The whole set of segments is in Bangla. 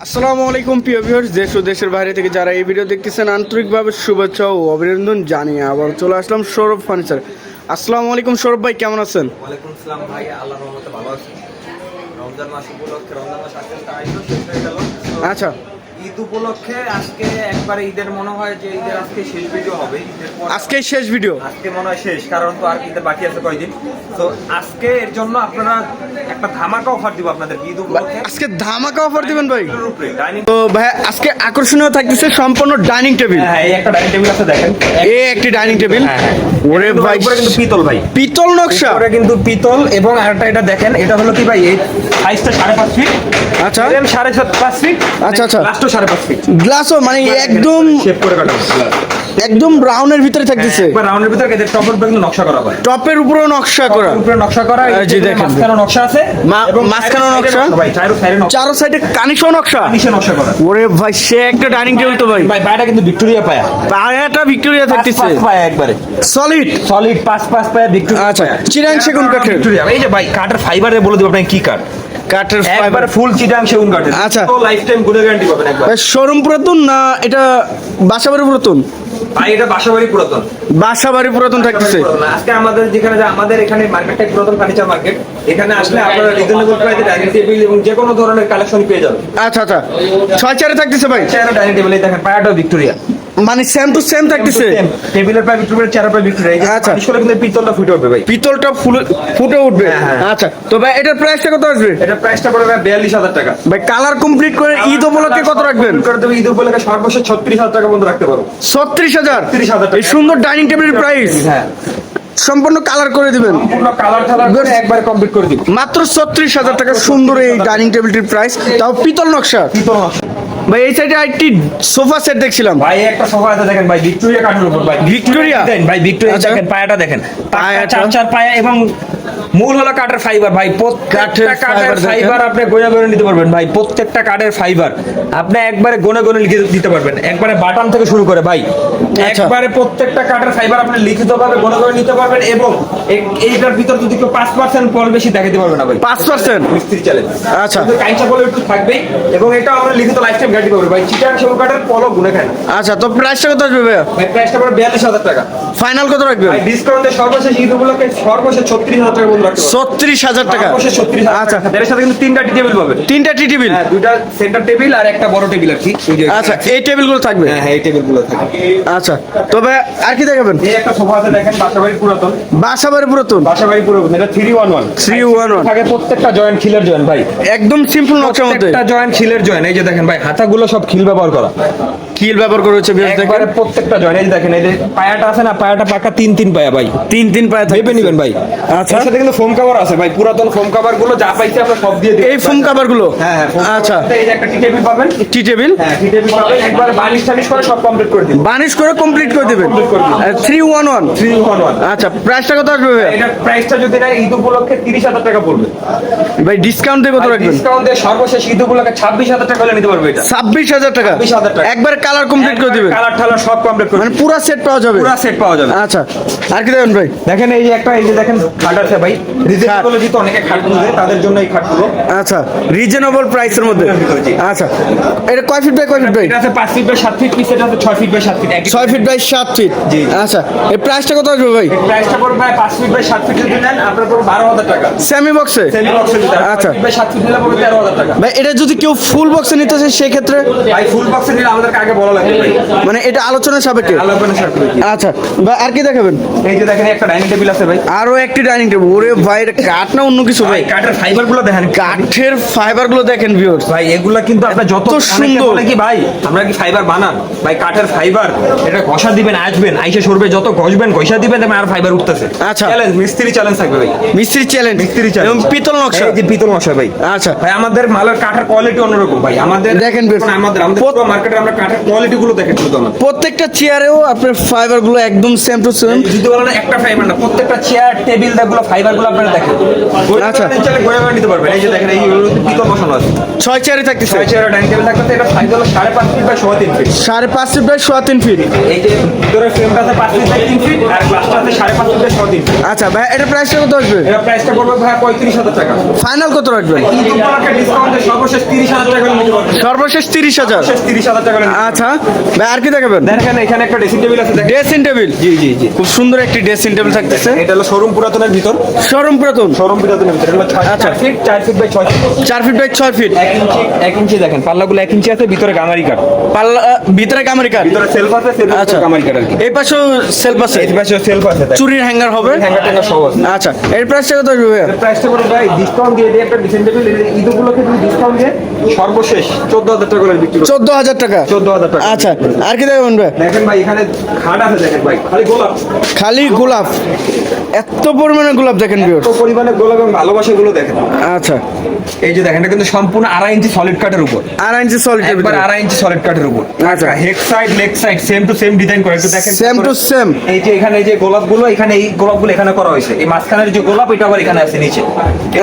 আসসালামু আলাইকুম প্রিয় ভিউয়ার্স দেশ ও দেশের বাইরে থেকে যারা এই ভিডিও দেখতেছেন আন্তরিকভাবে শুভেচ্ছা ও অভিনন্দন জানিয়ে আবার চলে আসলাম সৌরভ ফার্নিচার। আসসালামু আলাইকুম সৌরভ ভাই কেমন আছেন? ওয়ালাইকুম আসসালাম ভাই আল্লাহর রহমতে ভালো আছি। রমজান মাস উপলক্ষে রমজান মাস আচ্ছা। ঈদ উপলক্ষে আজকে একবারে ঈদের মনে হয় যে ঈদের আজকে শেষ ভিডিও হবে ঈদের পর আজকেই শেষ ভিডিও আজকে মনে হয় শেষ কারণ তো আর ঈদের বাকি আছে কয়দিন। তো আজকে এর জন্য আপনারা একটা ধামাকা অফার দিব আপনাদের ঈদ উপলক্ষে। আজকে ধামাকা অফার দিবেন ভাই? তো ভাই আজকে আকর্ষণীয় থাকতেছে সম্পূর্ণ ডাইনিং টেবিল হ্যাঁ এই একটা ডাইনিং টেবিল আছে দেখেন। এ একটি ডাইনিং টেবিল হ্যাঁ, হ্যাঁ। ওরে ভাই উপরে কিন্তু পিতল ভাই। পিতল নকশা? উপরে কিন্তু পিতল এবং আরেকটা এটা দেখেন এটা হলো কি ভাই এই সাইজটা সাড়ে পাঁচ ফিট আচ্ছা। সাড়ে সাত পাঁচ ফিট আচ্ছা, আচ্ছা। লাস্টও সাড়ে গ্লাসও মানে একদম শেপ করে কাটা একদম রাউন্ডের ভিতরে থাকতেছে। একবার রাউন্ডের ভিতরে এদের টপের উপরে নকশা করা হয়। টপের উপরেও নকশা করা। উপরে নকশা করা এই যে দেখেন। মাঝখানে নকশা আছে মাঝখানেও নকশা? ভাই চারো সাইডে নকশা। চারো সাইডে কানিশও নকশা। নিচে নকশা করা। ওরে ভাই সে একটা ডাইনিং টেবিল তো ভাই। ভাই বাইরে কিন্তু ভিক্টোরিয়া পায়া। পায়াটা ভিক্টোরিয়া থাকতেছে। পাঁচ পায়া একবারে। সলিড সলিড পাঁচ পাঁচ পায়া ভিক্টোরিয়া আচ্ছা, চিরাং সেগুন কাঠের। ভিক্টোরিয়া। এই যে ভাই কাঠের ফাইবারে বলে দিব আপনাকে কি কাঠ? কাঠের একবার ফুল চিটাং সেগুন কাঠের। আচ্ছা। তো লাইফ টাইম গ্যারান্টি পাবেন একবার। শোরুম পুরাতন না এটা বাসাবাড়ি পুরাতন? ভাই এটা বাসাবাড়ি পুরাতন। বাসাবাড়ি পুরাতন থাকতেছে। আজকে আমাদের যেখানে আমাদের এখানে মার্কেটটা পুরাতন ফার্নিচার মার্কেট এখানে আসলে আপনারা রিজনেবল প্রাইসে ডাইনিং টেবিল এবং যে কোনো ধরনের কালেকশন পেয়ে যাবেন। আচ্ছা আচ্ছা। ছয় চারে থাকতেছে ভাই। চেয়ার ডাইনিং টেবিল দেখেন পায়াটাও ভিক্টোরিয়া। মানে সেম টু সেম থাকতেছে টেবিলের আচ্ছা। আচ্ছা আসলে কিন্তু পিতলটা ফুটে উঠবে ভাই। পিতলটা ফুটে উঠবে? হ্যাঁ, হ্যাঁ। আচ্ছা তো ভাই এটার প্রাইসটা কত আসবে? এটা প্রাইসটা পড়বে বিয়াল্লিশ হাজার টাকা। ভাই কালার কমপ্লিট করে ঈদ উপলক্ষে কত রাখবেন? করে দেবে ঈদ উপলক্ষে সর্বশেষ ছত্রিশ হাজার টাকা পর্যন্ত রাখতে পারো ছত্রিশ হাজার? 36,000 টাকা। এই সুন্দর ডাইনিং টেবিলের প্রাইস হ্যাঁ। সম্পূর্ণ কালার করে দিবেন। একবারে কমপ্লিট করে দিব। মাত্র ছত্রিশ হাজার টাকা সুন্দর এই ডাইনিং টেবিলটির প্রাইস তাও পিতল নকশা? পিতল নকশা। ভাই এই সাইডে আরেকটি সোফা সেট দেখছিলাম। ভাই একটা সোফা আছে দেখেন ভাই ভিক্টোরিয়া কাঠের উপর ভাই। ভিক্টোরিয়া? ভাই ভিক্টোরিয়া আচ্ছা। দেখেন পায়াটা দেখেন। পায়া চার চার পায়া এবং মূল হলো কাঠের ফাইবার ভাই। প্রত্যেকটা কাঠের ফাইবার আপনি গোনা গোনা নিতে পারবেন ভাই। প্রত্যেকটা কাঠের ফাইবার আপনি একবারে গোনা গোনা লিখে দিতে পারবেন। একবারে বাটাম থেকে শুরু করে ভাই। আচ্ছা। একবারে প্রত্যেকটা কাঠের ফাইবার আপনি লিখিত ভাবে গোনা গোনা নিতে পারবেন এবং এইটার ভিতর যদি কেউ পাঁচ পার্সেন্ট ফল বেশি দেখাতে পারবে না ভাই। পাঁচ পার্সেন্ট মিস্ত্রি চ্যালেঞ্জ আচ্ছা। কাইচা ফল একটু থাকবেই এবং এটা আমরা লিখিত লাইফ টাইম গ্যারান্টি পাবো। ভাই চিটাং সেবন কাঠের পলও গুনে খায় আচ্ছা তো প্রাইসটা কত আসবে ভাইয়া? ভাই প্রাইসটা পড়বে বিয়াল্লিশ হাজার টাকা। ফাইনাল কত রাখবেন ভাই ডিসকাউন্টে সর্বশেষ ঈদ উপলক্ষে সর্বশেষ ছত্রিশ হাজার টাকা বন্ধু রাখতে ছত্রিশ হাজার টাকা। ছত্রিশ আচ্ছা। এর সাথে কিন্তু তিনটা টি টেবিল পাবেন তিনটা টি টেবিল? হ্যাঁ দুইটা সেন্টার টেবিল আর একটা বড় টেবিল আর কি। আচ্ছা এই টেবিলগুলো থাকবে? হ্যাঁ হ্যাঁ এই আচ্ছা তবে আর কি দেখাবেন? এই একটা সোফা আছে দেখেন বাসাবাড়ি পুরাতন। বাসাবাড়ি পুরাতন? বাসাবাড়ি পুরাতন এটা থ্রি ওয়ান ওয়ান 311 থাকে প্রত্যেকটা জয়েন্ট খিলের জয়েন্ট ভাই। একদম সিম্পল নকশার মধ্যে। জয়েন্ট খিলের জয়েন্ট এই যে দেখেন ভাই হাতাগুলো সব খিল ব্যবহার করা। কিল ব্যবহার করে হচ্ছে বেশ দেখেন। একবারে প্রত্যেকটা জয়েন্ট দেখেন এই যে পায়াটা আছে না পায়াটা পাকা তিন তিন পায়া ভাই। তিন তিন পায়ে থাকবে ভেবে নিবেন ভাই। আচ্ছা। সাথে কিন্তু ফোম কভার আছে ভাই পুরাতন ফোম কভারগুলো যা পাইছে আমরা সব দিয়ে দিই এই ফোম কাভারগুলো? হ্যাঁ হ্যাঁ আচ্ছা। এই যে একটা টি টেবিল পাবেন। টি টেবিল হ্যাঁ টি টেবিল পাবেন। একবার বালিশ টালিশ করে সব কমপ্লিট করে দিন বানিশ করে কমপ্লিট করে দিবেন? Complete করে দিবেন। Three one one three one one আচ্ছা প্রাইসটা কত আসবে ভাইয়া? এটার প্রাইসটা যদি না ঈদ উপলক্ষে তিরিশ হাজার টাকা পড়বে। ভাই ডিসকাউন্ট দিয়ে কত রাখবেন? ডিসকাউন্ট দিয়ে সর্বশেষ ঈদ উপলক্ষে ছাব্বিশ হাজার টাকা হলে নিতে পারবে এটা। ছাব্বিশ হাজার টাকা। একবার কালার কমপ্লিট করে দিবেন। কালার টালার সব কমপ্লিট করে মানে পুরো সেট পাওয়া যাবে। পুরো সেট পাওয়া যাবে। আচ্ছা আর কি দেবেন ভাই? দেখেন এই যে একটা এই যে দেখেন খাট আছে ভাই। রিজনেবল যেহেতু অনেকে খাট খুঁজে তাদের জন্য এই খাটগুলো। আচ্ছা রিজনেবল প্রাইসের মধ্যে। আচ্ছা এটা কয় ফিট বাই কয় ফিট বাই এটা আছে পাঁচ ফিট বাই সাত ফিট পিস এটা আছে ছয় ফিট বাই সাত ফিট একই ছয় ফিট বাই সাত ফিট জি। আচ্ছা এই প্রাইসটা কত আসবে ভাই? প্রাইসটা পড়বে ভাই পাঁচ ফিট বাই সাত ফিট যদি নেন আপনার পড়বে বারো হাজার টাকা। সেমি বক্সে সেমি বক্সে আচ্ছা। আচ্ছা বাই সাত ফিট নিলে পড়বে তেরো হাজার টাকা। ভাই এটা যদি কেউ ফুল বক্সে নিতে চায় সেক্ষেত্রে ভাই ফুল বক্সে নিলে আমাদেরকে আগে বলা লাগবে ভাই। মানে এটা আলোচনা সাপেক্ষে? আলোচনা দিই। আচ্ছা আর কি দেখাবেন? এই যে দেখেন একটা ডাইনিং টেবিল আছে ভাই। আরও একটি ডাইনিং টেবিল ওরে ভাই এটা কাঠ না অন্য কিছু ভাই? কাঠের ফাইবারগুলো দেখেন। কাঠের ফাইবারগুলো দেখেন ভিউয়ার্স ভাই এগুলা কিন্তু আপনার যত সুন্দর। কি ভাই আমরা কি ফাইবার বানান? ভাই কাঠের ফাইবার এটা ঘষা দিবেন আসবেন আইসে সরবে যত ঘষবেন ঘষা দিবেন তবে আর ফাইবার উঠতেছে। আচ্ছা। চ্যালেঞ্জ মিস্ত্রি চ্যালেঞ্জ থাকবে ভাই। মিস্ত্রি চ্যালেঞ্জ মিস্ত্রি। এবং পিতল নকশা। এই যে পিতল নকশা ভাই। আচ্ছা। ভাই আমাদের মালের কাঠের কোয়ালিটি অন্যরকম ভাই। আমাদের দেখেন মার্কেটে আমরা কাঠের কোয়ালিটি গুলো শুধু প্রত্যেকটা চেয়ারেও আপনার ফাইবারগুলো একদম সেম টু সেম যদি বলেন একটা ফাইবার না প্রত্যেকটা চেয়ার টেবিল দেখগুলো ফাইবার কালারগুলো আপনারা দেখেন। আচ্ছা। আচ্ছা ঘুরে ঘুরে নিতে পারবেন। এই যে দেখেন এই পিতল বসানো আছে? ছয় চেয়ারে থাকতেছে। ছয় চেয়ার ডাইনিং টেবিল থাকতে এটা সাইজ হলো সাড়ে পাঁচ ফিট বা সোয়া তিন ফিট সাড়ে পাঁচ ফিট বাই সোয়া তিন ফিট এই যে ভিতরে ফ্রেমটা আছে পাঁচ ফিট বাই তিন ফিট আর গ্লাসটা আছে সাড়ে পাঁচ ফিট বাই সোয়া তিন ফিট আচ্ছা ভাই এটা প্রাইসটা কত আসবে? এটা প্রাইসটা পড়বে ভাই পঁয়ত্রিশ হাজার টাকা। ফাইনাল কত রাখবেন? সর্বশেষ তিরিশ হাজার টাকা পারবেন। সর্বশেষ তিরিশ হাজার। তিরিশ হাজার টাকা আচ্ছা ভাই আর কি দেখাবেন। দেখেন এখানে একটা ড্রেসিং টেবিল আছে ড্রেসিং টেবিল জি জি জি। খুব সুন্দর একটি ড্রেসিং টেবিল থাকতেছে। এটা হলো শোরুম পুরাতনের ভিতর। শোরুম পুরাতন? শোরুম পুরাতনের ভিতর। আচ্ছা। ফিট চার ফিট বাই ছয় ফিট চার ফিট বাই ছয় ফিট এক ইঞ্চি এক ইঞ্চি দেখেন পাল্লাগুলো এক ইঞ্চি আছে ভিতরে গামারি কাঠ পাল্লা ভিতরে কামারি কাঠ ভিতরে সেলফ আছে সেলফ আচ্ছা। গামারি কাঠ আর কি। এই পাশেও সেলফ আছে? এই পাশে সেলফ আছে চুরির হ্যাঙ্গার হবে? হ্যাঙ্গার ট্যাঙ্গার সব আছে। আচ্ছা। এর প্রাইসটা কত ভাইয়া? প্রাইসটা করে ভাই ডিসকাউন্ট দিয়ে দিয়ে একটা ডিসেন্ট টেবিল ঈদ উপলক্ষে তুমি ডিসকাউন্ট দিয়ে সর্বশেষ চোদ্দ হাজার টাকা করে বিক্রি চোদ্দ হাজার টাকা? চোদ্দ হাজার টাকা। আচ্ছা আর কি দেখাবেন ভাই? দেখেন ভাই এখানে খাট আছে দেখেন ভাই খালি গোলাপ। খালি গোলাপ? এত পরিমাণে গোলাপ দেখেন তো পরিমাণে গোলাপ এবং ভালোবাসাগুলো দেখেন। আচ্ছা। এই যে দেখেন এটা কিন্তু সম্পূর্ণ আড়াই ইঞ্চি সলিড কাঠের উপর। আড়াই ইঞ্চি সলিড একবার আড়াই ইঞ্চি সলিড কাঠের উপর। আচ্ছা। Head side leg side same to same design করে। একটু দেখেন সেম টু সেম এই যে এখানে এই যে গোলাপগুলো এখানে এই গোলাপগুলো এখানে করা হয়েছে। এই মাঝখানের যে গোলাপ এটা আবার এখানে আছে নিচে।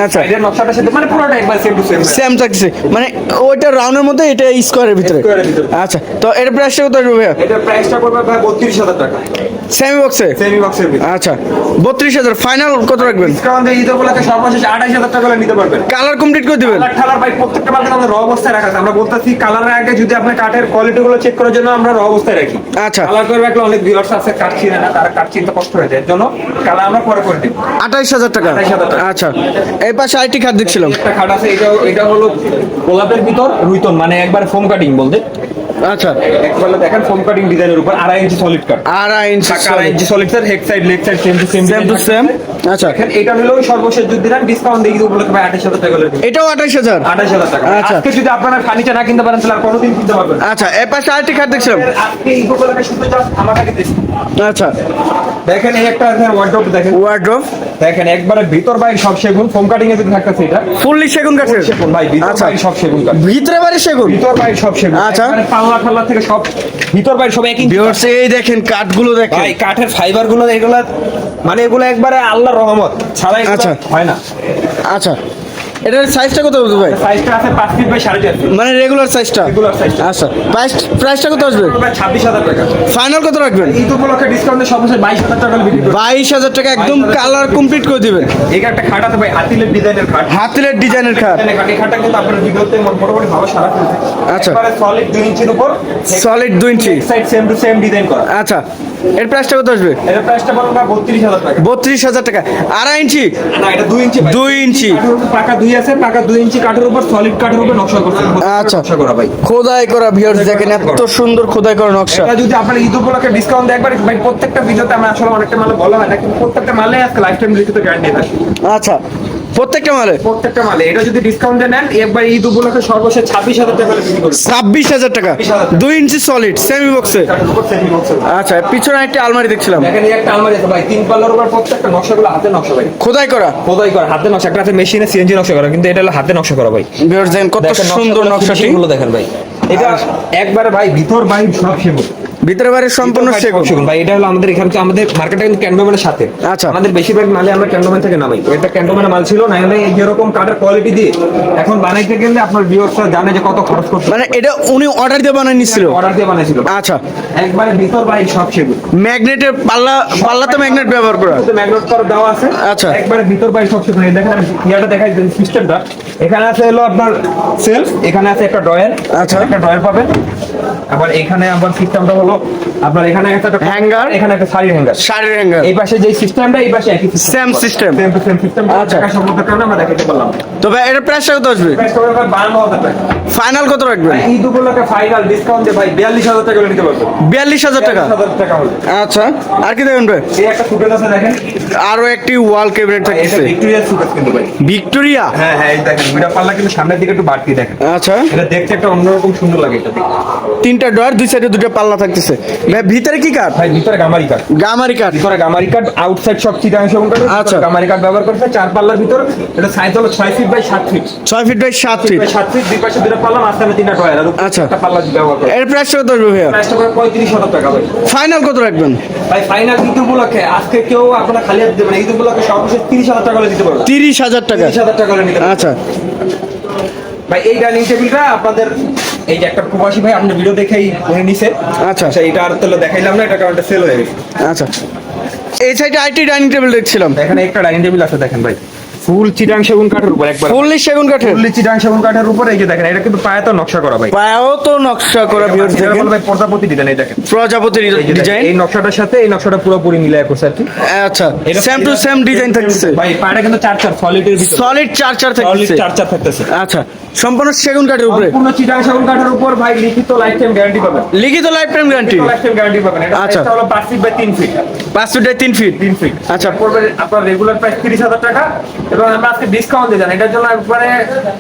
আচ্ছা। এর নকশাটা সাথে মানে পুরোটা একবার সেম টু সেম সেম থাকছে। মানে ওইটা রাউন্ডের মধ্যে এটা স্কোয়ারের ভিতরে। আচ্ছা তো এর প্রাইসটা কত আসবে ভাইয়া? এটার প্রাইসটা পড়বে ভাই বত্রিশ হাজার টাকা। সেমি বক্সে সেমি বক্সের ভিতরে। আচ্ছা বত্রিশ হাজার ফাইনাল কত রাখবেন? ডিসকাউন্ট দিয়ে সর্বশেষ টাকা নিতে পারবেন। কালার কমপ্লিট করে দিবেন? কালার ঠালার ভাই প্রত্যেকটা মাল আমরা র অবস্থায় রাখা আমরা বলতেছি কালারের আগে যদি কাঠের কোয়ালিটি গুলো চেক করার জন্য আমরা র অবস্থায় রাখি। আচ্ছা। কালার করে রাখলে অনেক ভিউয়ার্স আছে কাঠ চিনে না তারা কাঠ চিনতে কষ্ট হয়ে যায়। জন্য কালার আমরা পরে করে দিব আঠাইশ হাজার টাকা? 28,000 টাকা। আচ্ছা এই পাশে আইটি খাট দেখছিলাম। একটা খাট আছে এটা এটা হলো গোলাপের ভিতর রুইতন মানে একবার ফোম কাটিং বলতে। আচ্ছা। একবার দেখেন ফোম কাটিং ডিজাইনের উপর আড়াই ইঞ্চি সলিড কাট আড়াই ইঞ্চি আড়াই inch solid sir head side leg side same to same same to same আচ্ছা। এটা হলো সর্বশেষ যদি দেন ডিসকাউন্ট দিয়ে ঈদ উপলক্ষে ভাই আঠাশ হাজার টাকা করে এটাও আঠাইশ হাজার? আঠাশ হাজার টাকা। আচ্ছা। আজকে যদি আপনারা ফার্নিচার না কিনতে পারেন তাহলে আর কোনোদিন কিনতে পারবেন। আচ্ছা এই পাশে আইটি খাট দেখছিলাম। আজকে ঈদ উপলক্ষে শুধু জাস্ট আমার কাছে। আচ্ছা। দেখেন এই একটা ওয়ার্ড্রপ দেখেন। ওয়ার্ড্রোব দেখেন একবারে ভিতর বাইরে সব সেগুন ফোম কাটিং এ যদি থাকতেছে এটা। ফুললি সেগুন কাঠের সেগুন ভাই ভিতর আচ্ছা। বাইরে সব সেগুন কাঠ ভিতরে বাড়ি সেগুন? ভিতর বাইরে সব সেগুন। আচ্ছা। পাল্লা থেকে সব ভিতর বাইরে সব একই ভিউয়ার্স এই দেখেন কাঠগুলো দেখেন। ভাই কাঠের ফাইবারগুলো এগুলা মানে এগুলো একবারে আল্লাহর রহমত ছাড়া আচ্ছা। হয় না আচ্ছা এটার সাইজটা কত হবে ভাই? সাইজটা আছে পাঁচ ফিট বাই সাড়ে চার ফিট মানে রেগুলার সাইজটা size টা। আচ্ছা প্রাইস প্রাইসটা কত আসবে? ছাব্বিশ হাজার টাকা। ফাইনাল কত রাখবেন? ঈদ উপলক্ষে ডিসকাউন্টে সর্বশেষ বাইশ হাজার টাকা বিক্রি করবে বাইশ হাজার টাকা একদম কালার কমপ্লিট করে দিবেন। এই একটা খাট আছে ভাই হাতিলের ডিজাইনের খাট হাতিলের ডিজাইনের খাট এই খাটটা কিন্তু আপনার ভিডিওতে মোটামুটি ভালো সারা ফেলছে আচ্ছা। একবারে সলিড দুই ইঞ্চির উপর। সলিড দুই inch. Side same to same design করা। আচ্ছা এর প্রাইসটা কত আসবে? এটার প্রাইসটা বত্রিশ হাজার টাকা। বত্রিশ হাজার টাকা। আড়াই ইঞ্চি? না এটা দুই ইঞ্চি ভাই। দুই ইঞ্চি। কাঠের উপর পাকা দুই আছে পাকা দুই ইঞ্চি কাঠের উপর সলিড কাঠের উপর নকশা করছে আচ্ছা। নকশা করা ভাই। খোদাই করা ভিউয়ার্স দেখেন এত সুন্দর খোদাই করা নকশা। এটা যদি আপনার ঈদ উপলক্ষে ডিসকাউন্ট দেয় একবার ভাই প্রত্যেকটা ভিডিওতে আমরা আসলে অনেকটা মাল বলা হয় না কিন্তু প্রত্যেকটা মালে আজকে লাইফ টাইম লিখিত গ্যারান্টি থাকে আচ্ছা। প্রত্যেকটা মালে? প্রত্যেকটা মালে। এটা যদি ডিসকাউন্টে নেন একবার ঈদ উপলক্ষে সর্বশেষ ছাব্বিশ হাজার টাকা ছাব্বিশ হাজার টাকা? 26,000 দুই ইঞ্চি সলিড সেমি বক্সে আচ্ছা পিছনে একটা আলমারি দেখছিলাম। এই একটা আলমারি আছে ভাই তিন পাল্লার উপর প্রত্যেকটা নকশাগুলো হাতে নকশা ভাই। খোদাই করা? খোদাই করা হাতে নকশা। একটা আছে মেশিনে সিএনজি নকশা করা কিন্তু এটা হলো হাতে নকশা করা ভাই। কত সুন্দর নকশাটি। গুলো দেখেন ভাই। এটা একবারে ভাই ভিতর বাইরে সব সেগুন ভিতরে বাইরে সম্পূর্ণ সেগুন। সেগুন। ভাই এটা হলো আমাদের এখানে তো আমাদের মার্কেটটা কিন্তু ক্যান্টনমেন্টের সাথে। আচ্ছা। আমাদের বেশিরভাগ মালে আমরা ক্যান্টনমেন্ট থেকে নামাই। এটা ক্যান্টনমেন্টের মাল ছিল না হলে যেরকম কাঠের কোয়ালিটি দিয়ে এখন বানাইতে গেলে আপনার ভিউয়ার্সরা জানে যে কত খরচ করতে মানে এটা উনি অর্ডার দিয়ে বানিয়ে নিছিল অর্ডার দিয়ে বানাইছিল আচ্ছা। একবারে ভিতর বাইরে সব সেগুন। ম্যাগনেটের পাল্লা পাল্লাতে ম্যাগনেট ব্যবহার করা। ম্যাগনেট করা দেওয়া আছে। আচ্ছা। একবারে ভিতর বাইরে সব সেগুন। দেখেন আমি ইয়াটা দেখাই সিস্টেমটা এখানে আছে হলো আপনার সেলফ এখানে আছে একটা ড্রয়ার আচ্ছা। একটা ড্রয়ার পাবেন। আবার এখানে আবার সিস্টেমটা হলো আপনার এখানে একটা Hanger। এখানে একটা শাড়ির হ্যাঙ্গার শাড়ির হ্যাঙ্গার এই পাশে যে সিস্টেমটা এই পাশে একই Same system। Same same system আচ্ছা। কারণে আমরা দেখাতে পারলাম। তবে এটার প্রাইসটা কত আসবে? প্রাইস হবে ভাই 52000 টাকা। ফাইনাল কত রাখবেন? ঈদ উপলক্ষে ফাইনাল ডিসকাউন্ট ভাই 42000 টাকা নিতে পারবেন বিয়াল্লিশ হাজার টাকা? 42000 টাকা হলো। আচ্ছা। আর কি ভাই? এই একটা ফুটেজ আছে দেখেন। আরও একটি ওয়াল ক্যাবিনেট এটা ভিক্টোরিয়া কিন্তু ভাই। ভিক্টোরিয়া হ্যাঁ হ্যাঁ এই দেখেন দুইটা পাল্লা কিন্তু সামনের দিকে একটু বাড়তি দেখেন। আচ্ছা। এটা দেখতে একটা অন্যরকম সুন্দর লাগে এটা তিনটা ডয়ার দুই সাইডে দুটো পাল্লা থাকতেছে। থাকতেছে ভাই ভিতরে কি কাঠ? ভাই ভিতরে গামারি কাঠ। গামারি কাঠ। ভিতরে গামারি কাঠ আউটসাইড সব চিটাং কাঠ আচ্ছা। গামারি কাঠ ব্যবহার করছে চার পাল্লার ভিতর। এটা সাইজ হলো ছয় ফিট বাই সাত ফিট ছয় ফিট বাই সাত ফিট বাই সাত ফিট দুই পাশে দুটো পাল্লা মাঝখানে তিনটা টয়ার আর আচ্ছা। একটা পাল্লা ব্যবহার করে এর প্রাইস কত আসবে ভাইয়া? প্রাইসটা পড়ে পঁয়ত্রিশ হাজার টাকা ভাই। ফাইনাল কত রাখবেন? ভাই ফাইনাল ঈদ উপলক্ষে আজকে কেউ আপনারা খালি হাতে দেবেন ঈদ উপলক্ষে সর্বশেষ তিরিশ হাজার টাকা হলে দিতে পারবেন। তিরিশ হাজার টাকা। তিরিশ হাজার টাকা হলে নিতে আচ্ছা। ভাই এই ডাইনিং টেবিলটা আপনাদের এই যে একটা প্রবাসী ভাই আপনার ভিডিও দেখেই উনি নিছে। আচ্ছা। আচ্ছা এটা আর তাহলে দেখাইলাম না এটা কারণটা সেল হয়ে গেছে। আচ্ছা। এই সাইডে আইটি ডাইনিং টেবিল দেখছিলাম। এখানে একটা ডাইনিং টেবিল আছে দেখেন ভাই। ফুল চিটাং সেগুন কাঠের উপর একবার। ফুললি সেগুন কাঠের? ফুল চিটাং সেগুন কাঠের উপর এই যে দেখেন এটা কিন্তু পায়ে তো নকশা করা ভাই। পায়েও তো নকশা করা ভিউয়ার্স দেখেন। ভাই পর্দাপতি ডিজাইন এই দেখেন। দেখেন, ডিজাইন এই নকশাটার সাথে এই নকশাটা পুরোপুরি মিলায় করছে আর কি। আচ্ছা সেম টু সেম ডিজাইন থাকতেছে। ভাই পায়টা কিন্তু চার চার সলিডের ভিতর। সলিড চার চার সলিড থাকতেছে। চার চার থাকতেছে। আচ্ছা সম্পূর্ণ সেগুন কাঠের উপরে। সম্পূর্ণ চিটাং সেগুন কাঠের উপর ভাই লিখিত লাইফ টাইম গ্যারান্টি পাবেন। লিখিত lifetime guarantee lifetime guarantee পাবেন। এটা আচ্ছা। হলো পাঁচ ফিট বাই তিন ফিট পাঁচ ফিট তিন ফিট। তিন ফিট। আচ্ছা। পড়বে আপনার রেগুলার প্রাইস তিরিশ হাজার টাকা এবং আমরা আজকে ডিসকাউন্ট দিয়ে দেন এটার জন্য একবারে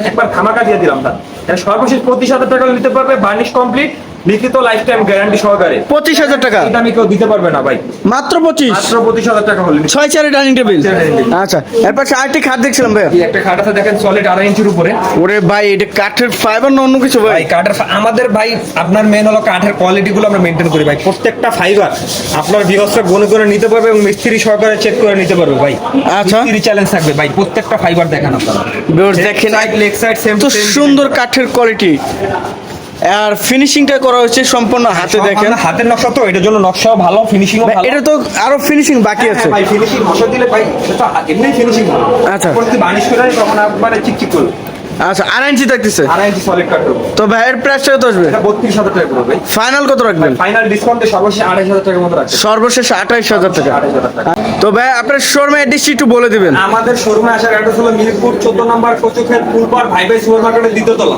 একবার ধামাকা দিয়ে দিলাম তার সর্বশেষ পঁচিশ হাজার টাকা নিতে পারবে বার্নিশ কমপ্লিট লিখিত লাইফ টাইম গ্যারান্টি সহকারে। পঁচিশ হাজার টাকা। এটা আমি কেউ দিতে পারবে না ভাই। মাত্র পঁচিশ? মাত্র পঁচিশ হাজার টাকা হলে ছয় চারে ডাইনিং টেবিল। আচ্ছা এরপর আরেকটি খাট দেখছিলাম এই একটা খাট আছে দেখেন সলিড আড়াই ইঞ্চির উপরে। ওরে ভাই এটা কাঠের ফাইবার না অন্য কিছু ভাই? ভাই কাঠের আমাদের ভাই আপনার মেন হলো কাঠের কোয়ালিটি গুলো আমরা মেনটেন করি ভাই। প্রত্যেকটা ফাইবার আপনার বিহসটা গুনে গুনে নিতে পারবে এবং মিস্ত্রি সহকারে চেক করে নিতে পারবে ভাই। আচ্ছা। মিস্ত্রি চ্যালেঞ্জ থাকবে ভাই প্রত্যেকটা ফাইবার দেখেন আপনারা। দেখেন। লেগ সাইড সেম তো সুন্দর কাঠের কোয়ালিটি আর ফিনিশিংটা করা হচ্ছে সম্পূর্ণ হাতে দেখেন। হাতের নকশা তো এটার জন্য নকশাও ভালো ফিনিশিংও ভালো। এটা তো আরও ফিনিশিং বাকি আছে। হ্যাঁ, ভাই ফিনিশিং নকশা দিলে ভাই এটা এমনি ফিনিশিং ভালো। আচ্ছা। যদি বানিশ করে তখন একবারে চিকচিক করবে। আচ্ছা আড়াই ইঞ্চি থাকতেছে। আড়াই ইঞ্চি সলিড কাঠ তো ভাইয়ের প্রাইস কত আসবে। বত্রিশ হাজার টাকা পড়বে ফাইনাল কত রাখবেন? ফাইনাল ডিসকাউন্টে সর্বশেষ হাজার টাকার মতো সর্বশেষ টাকা। তো ভাই আপনার শোরুমে একটু বলে দিবেন। আমাদের শোরুমে আসার অ্যাড্রেস হলো মিরপুর চোদ্দ নম্বর কচুক্ষেত ফুলপার ভাই ভাই সুপার মার্কেটের দ্বিতীয় তলা।